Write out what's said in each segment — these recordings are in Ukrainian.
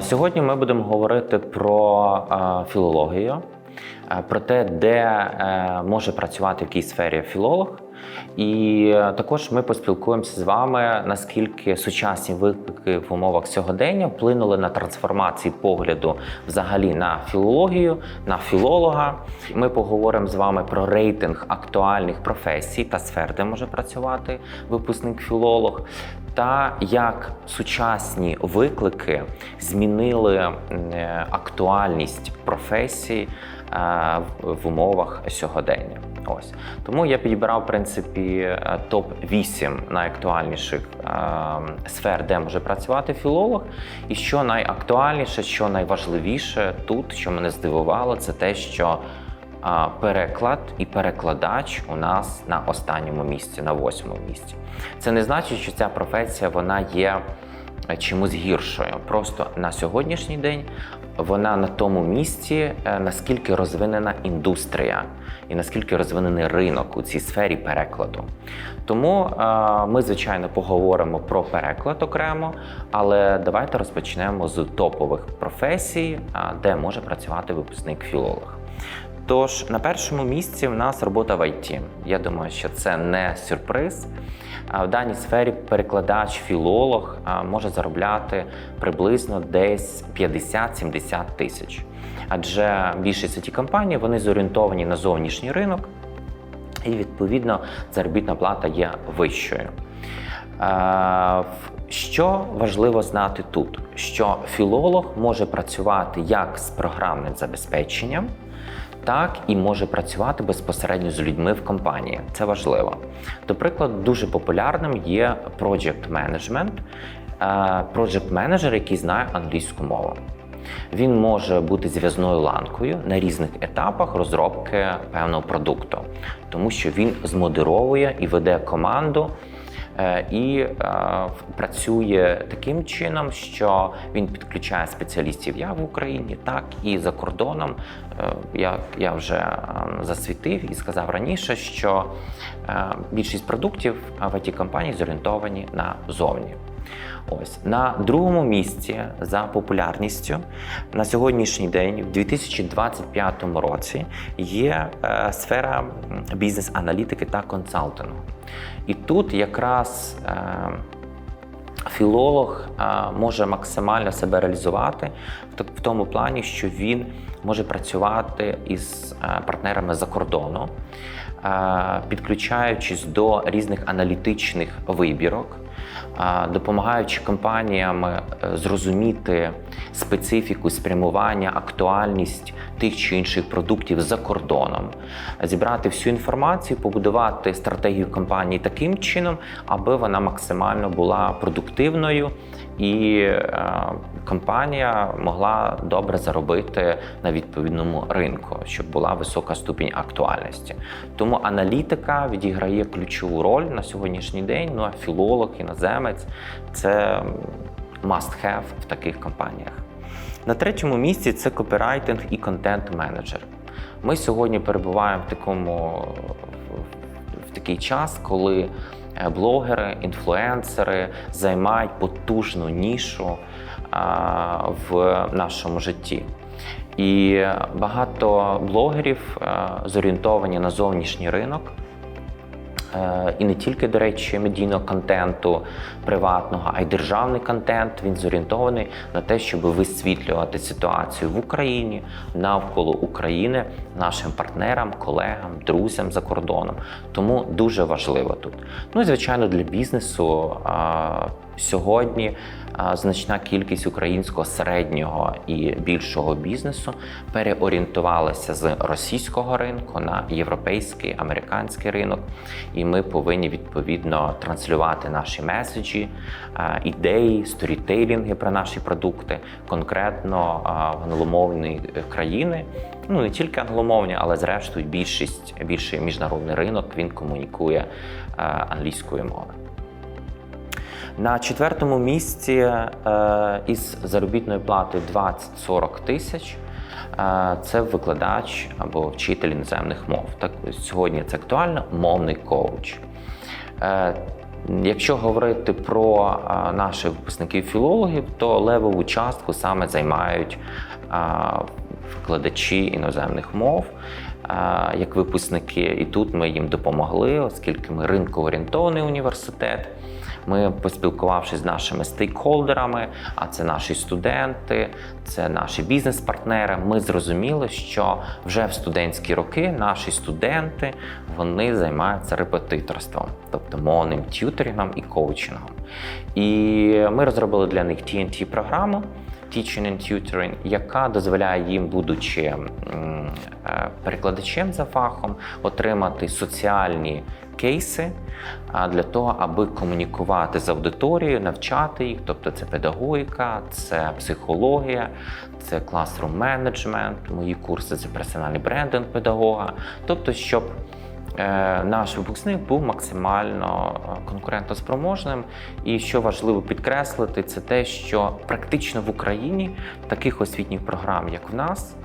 Сьогодні ми будемо говорити про філологію, про те, де е, може працювати в якій сфері філолог. І е, також ми поспілкуємося з вами, наскільки сучасні виклики в умовах сьогодення вплинули на трансформації погляду взагалі на філологію, на філолога. Ми поговоримо з вами про рейтинг актуальних професій та сфер, де може працювати випускник-філолог та як сучасні виклики змінили е, актуальність професій е, в- умовах сьогодення. Ось тому я підібрав в принципі топ 8 найактуальніших е, сфер, де може працювати філолог. І що найактуальніше, що найважливіше тут, що мене здивувало, це те, що переклад і перекладач у нас на останньому місці, на восьмому місці. Це не значить, що ця професія вона є е, чимось гіршою. Просто на сьогоднішній день вона на тому місці, е, наскільки розвинена індустрія і наскільки розвинений ринок у цій сфері перекладу. Тому е, ми, звичайно, поговоримо про переклад окремо, але давайте розпочнемо з топових професій, де може працювати випускник філолог. Тож на першому місці в нас робота в ІТ. Я думаю, що це не сюрприз. В даній сфері перекладач, філолог може заробляти приблизно десь 50-70 тисяч. Адже більшість ці компаній вони зорієнтовані на зовнішній ринок, і відповідно заробітна плата є вищою. Що важливо знати тут? Що філолог може працювати як з програмним забезпеченням, так і може працювати безпосередньо з людьми в компанії. Це важливо. До прикладу, дуже популярним є project management, е, project менеджер, який знає англійську мову. Він може бути зв'язною ланкою на різних етапах розробки певного продукту, тому що він змодеровує і веде команду. Е, І е, працює таким чином, що він підключає спеціалістів як в Україні, так і за кордоном. Е, Я, я вже засвітив і сказав раніше, що більшість продуктів в it компанії зорієнтовані на зовні. Ось на другому місці за популярністю на сьогоднішній день, в 2025 році, є е, сфера бізнес-аналітики та консалтингу. І тут якраз е, філолог е, може максимально себе реалізувати в тому плані, що він може працювати із е, партнерами за кордону, е, підключаючись до різних аналітичних вибірок, допомагаючи компаніям е, зрозуміти специфіку спрямування, актуальність тих чи інших продуктів за кордоном, зібрати всю інформацію, побудувати стратегію компанії таким чином, аби вона максимально була продуктивною і е, компанія могла добре заробити на відповідному ринку, щоб була висока ступінь актуальності. Тому аналітика відіграє ключову роль на сьогоднішній день. Ну а філолог, іноземець це must have в таких компаніях. На третьому місці це копірайтинг і контент-менеджер. Ми сьогодні перебуваємо в такому в такий час, коли е, блогери, інфлюенсери займають потужну нішу а, в нашому житті. І багато блогерів е, зорієнтовані на зовнішній ринок. Е, І не тільки, до речі, медійного контенту приватного, а й державний контент. Він зорієнтований на те, щоб висвітлювати ситуацію в Україні навколо України нашим партнерам, колегам, друзям за кордоном. Тому дуже важливо тут. Ну і звичайно, для бізнесу сьогодні значна кількість українського середнього і більшого бізнесу переорієнтувалася з російського ринку на європейський, американський ринок, і ми повинні відповідно транслювати наші меседжі, ідеї, сторітейлінги про наші продукти конкретно в англомовні країни. Ну не тільки англомовні, але зрештою більшість більший міжнародний ринок він комунікує англійською мовою. На четвертому місці е, із заробітною платою 20-40 тисяч е, це викладач або вчитель іноземних мов. Так сьогодні це актуально мовний коуч. Е, Якщо говорити про наших випускників філологів, то левову частку саме займають викладачі іноземних мов як випускники. І тут ми їм допомогли, оскільки ми ринково-орієнтований університет. Ми, поспілкувавшись з нашими стейкхолдерами, а це наші студенти, це наші бізнес-партнери. Ми зрозуміли, що вже в студентські роки наші студенти вони займаються репетиторством, тобто мовним т'юторінгом і коучингом. І ми розробили для них TNT програму. Teaching and Tutoring, яка дозволяє їм, будучи е, перекладачем за фахом, отримати соціальні кейси для того, аби комунікувати з аудиторією, навчати їх. Тобто це педагогіка, це психологія, це classroom менеджмент, мої курси це персональний брендинг педагога. Тобто, щоб е, наш випускник був максимально е, конкурентоспроможним. І що важливо підкреслити, це те, що практично в Україні таких освітніх програм, як в нас,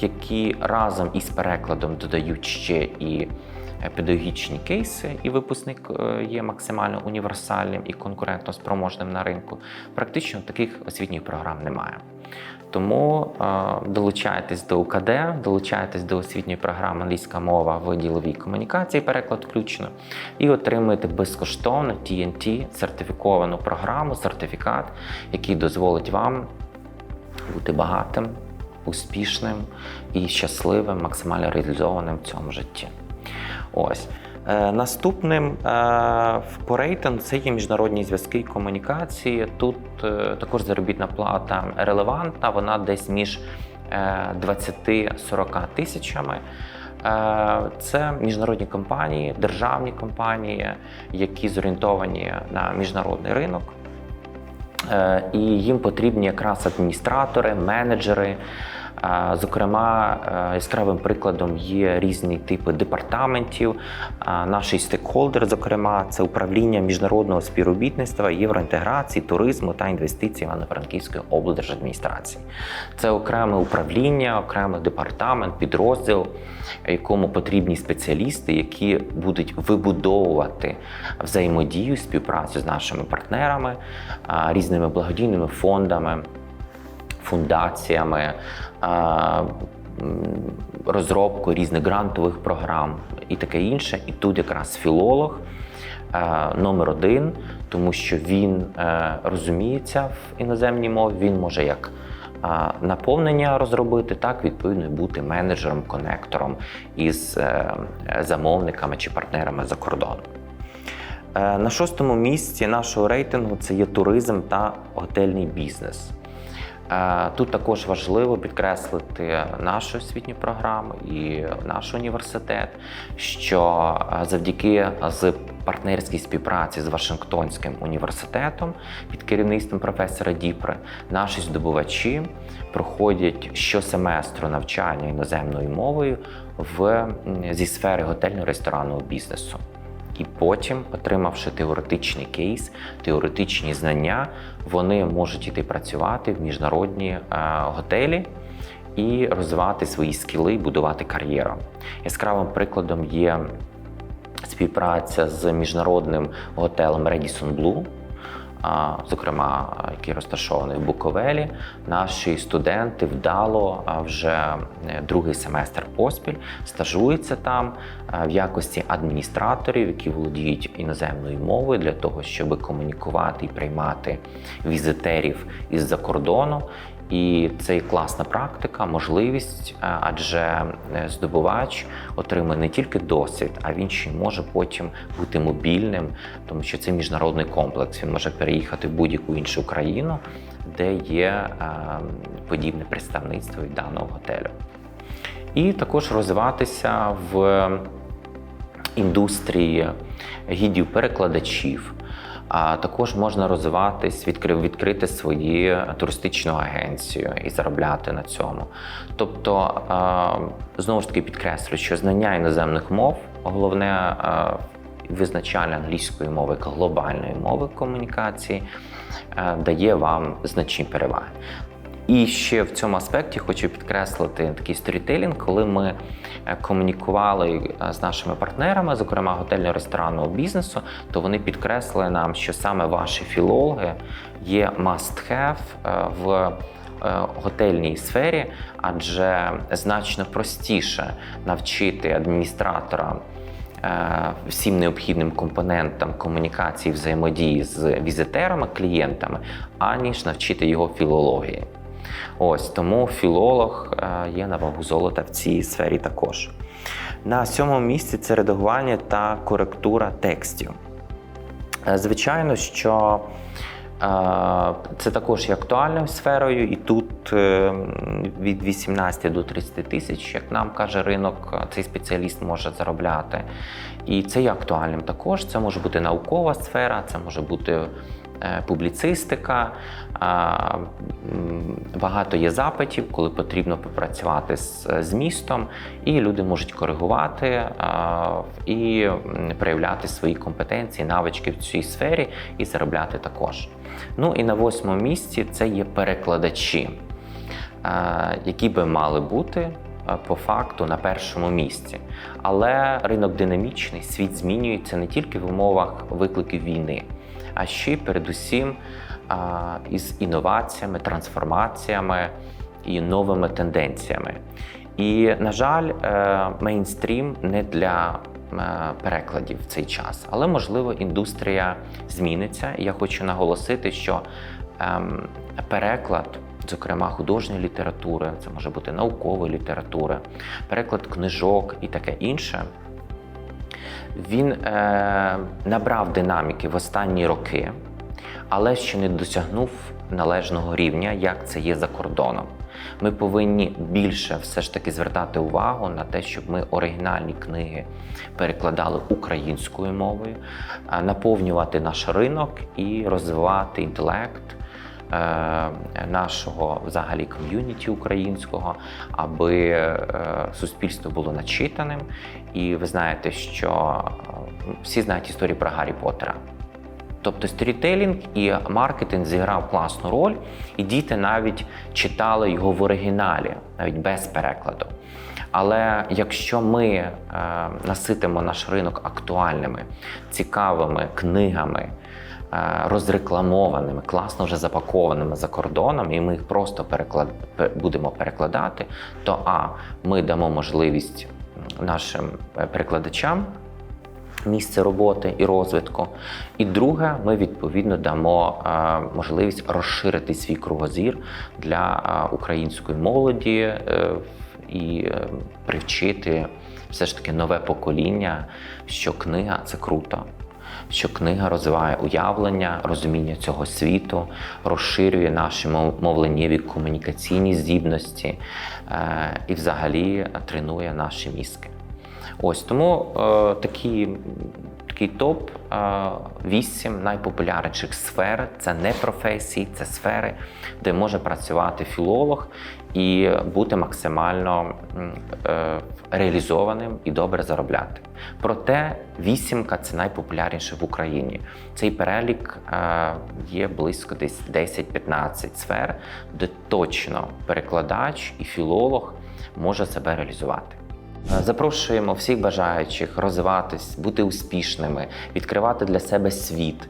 які разом із перекладом додають ще і педагогічні кейси, і випускник е, є максимально універсальним і конкурентоспроможним на ринку. Практично таких освітніх програм немає. Тому е, долучайтесь до УКД, долучайтесь до освітньої програми англійська мова в діловій комунікації, переклад включно, і отримуєте безкоштовно TNT сертифіковану програму, сертифікат, який дозволить вам бути багатим, успішним і щасливим, максимально реалізованим в цьому житті. Ось. Е, Наступним е, по рейтингу це є міжнародні зв'язки і комунікації. Тут е, також заробітна плата релевантна, вона десь між е, 20-40 тисячами. Е, Це міжнародні компанії, державні компанії, які зорієнтовані на міжнародний ринок. І їм потрібні якраз адміністратори, менеджери. Зокрема, е, яскравим прикладом є різні типи департаментів. Е, Наш стейкхолдер, зокрема, це управління міжнародного співробітництва, євроінтеграції, туризму та інвестицій Івано-Франківської облдержадміністрації. Це окреме управління, окремий департамент, підрозділ, якому потрібні спеціалісти, які будуть вибудовувати взаємодію, співпрацю з нашими партнерами, різними благодійними фондами, фундаціями, а, м, розробку різних грантових програм і таке інше. І тут якраз філолог е, номер один, тому що він е, розуміється в іноземній мові, він може як е, наповнення розробити, так відповідно і бути менеджером, конектором із е, замовниками чи партнерами за кордоном. Е, На шостому місці нашого рейтингу це є туризм та готельний бізнес. Е, Тут також важливо підкреслити нашу освітню програму і наш університет, що е, завдяки з партнерській співпраці з Вашингтонським університетом під керівництвом професора Діпри наші здобувачі проходять щосеместру навчання іноземною мовою в, зі сфери готельно-ресторанного бізнесу. І потім, отримавши теоретичний кейс, теоретичні знання, вони можуть іти працювати в міжнародні е, готелі і розвивати свої скіли, будувати кар'єру. Яскравим прикладом є співпраця з міжнародним готелем Redison Blue, зокрема, який розташований в Буковелі, наші студенти вдало вже е, другий семестр поспіль стажуються там в якості адміністраторів, які володіють іноземною мовою для того, щоб комунікувати і приймати візитерів із-за кордону. І це класна практика, можливість, е, адже е, здобувач отримує не тільки досвід, а він ще може потім бути мобільним, тому що це міжнародний комплекс. Він може переїхати в будь-яку іншу країну, де є е, подібне представництво від даного готелю. І також розвиватися в індустрії гідів перекладачів. А також можна розвиватись, відкри- відкрити свою туристичну агенцію і заробляти на цьому. Тобто, знову ж таки підкреслюю, що знання іноземних мов головне визначання англійської мови як глобальної мови комунікації е, дає вам значні переваги. І ще в цьому аспекті хочу підкреслити такий сторітелінг, коли ми е, комунікували е, з нашими партнерами, зокрема готельно-ресторанного бізнесу, то вони підкреслили нам, що саме ваші філологи є must-have е, в готельній сфері, адже значно простіше навчити адміністратора всім необхідним компонентам комунікації взаємодії з візитерами, клієнтами, аніж навчити його філології. Ось тому філолог е, є на вагу золота в цій сфері також. На сьомому місці це редагування та коректура текстів. Е, Звичайно, що е, це також є актуальною сферою, і тут від 18 до 30 тисяч, як нам каже ринок, цей спеціаліст може заробляти. І це є актуальним також. Це може бути наукова сфера, це може бути публіцистика. Багато є запитів, коли потрібно попрацювати з змістом, і люди можуть коригувати і проявляти свої компетенції, навички в цій сфері і заробляти також. Ну і на восьмому місці це є перекладачі, які би мали бути по факту на першому місці. Але ринок динамічний, світ змінюється не тільки в умовах викликів війни, а ще й передусім із інноваціями, трансформаціями і новими тенденціями. І, на жаль, е, мейнстрім не для е, перекладів в цей час, але можливо індустрія зміниться. Я хочу наголосити, що ем, переклад, зокрема художньої літератури, це може бути наукової літератури, переклад книжок і таке інше. Він е, набрав динаміки в останні роки, але ще не досягнув належного рівня, як це є за кордоном. Ми повинні більше все ж таки звертати увагу на те, щоб ми оригінальні книги перекладали українською мовою, наповнювати наш ринок і розвивати інтелект е, нашого взагалі ком'юніті українського, аби е, суспільство було начитаним. І ви знаєте, що е, всі знають історію про Гаррі Поттера. Тобто сторітелінг і маркетинг зіграв класну роль, і діти навіть читали його в оригіналі, навіть без перекладу. Але якщо ми е, наситимо наш ринок актуальними, цікавими книгами, е, розрекламованими, класно вже запакованими за кордоном, і ми їх просто переклад... будемо перекладати, то а ми дамо можливість нашим е, перекладачам місце роботи і розвитку. І друге, ми відповідно дамо е, можливість розширити свій кругозір для е, української молоді е, і е, привчити все ж таки нове покоління, що книга це круто. Що книга розвиває уявлення, розуміння цього світу, розширює наші мов- мовленнєві комунікаційні здібності е, і взагалі тренує наші мізки. Ось тому е, такі, такий топ е, 8 найпопулярніших сфер це не професії, це сфери, де може працювати філолог і бути максимально е, реалізованим і добре заробляти. Проте вісімка це найпопулярніше в Україні. Цей перелік е, є близько десь 10-15 сфер, де точно перекладач і філолог може себе реалізувати. Запрошуємо всіх бажаючих розвиватись, бути успішними, відкривати для себе світ,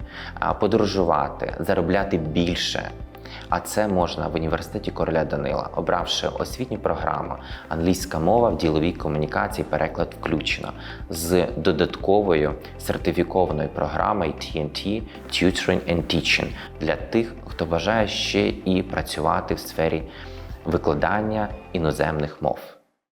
подорожувати, заробляти більше. А це можна в університеті короля Данила, обравши освітню програму англійська мова в діловій комунікації, переклад включено з додатковою сертифікованою програмою TNT Tutoring and Teaching для тих, хто бажає ще і працювати в сфері викладання іноземних мов.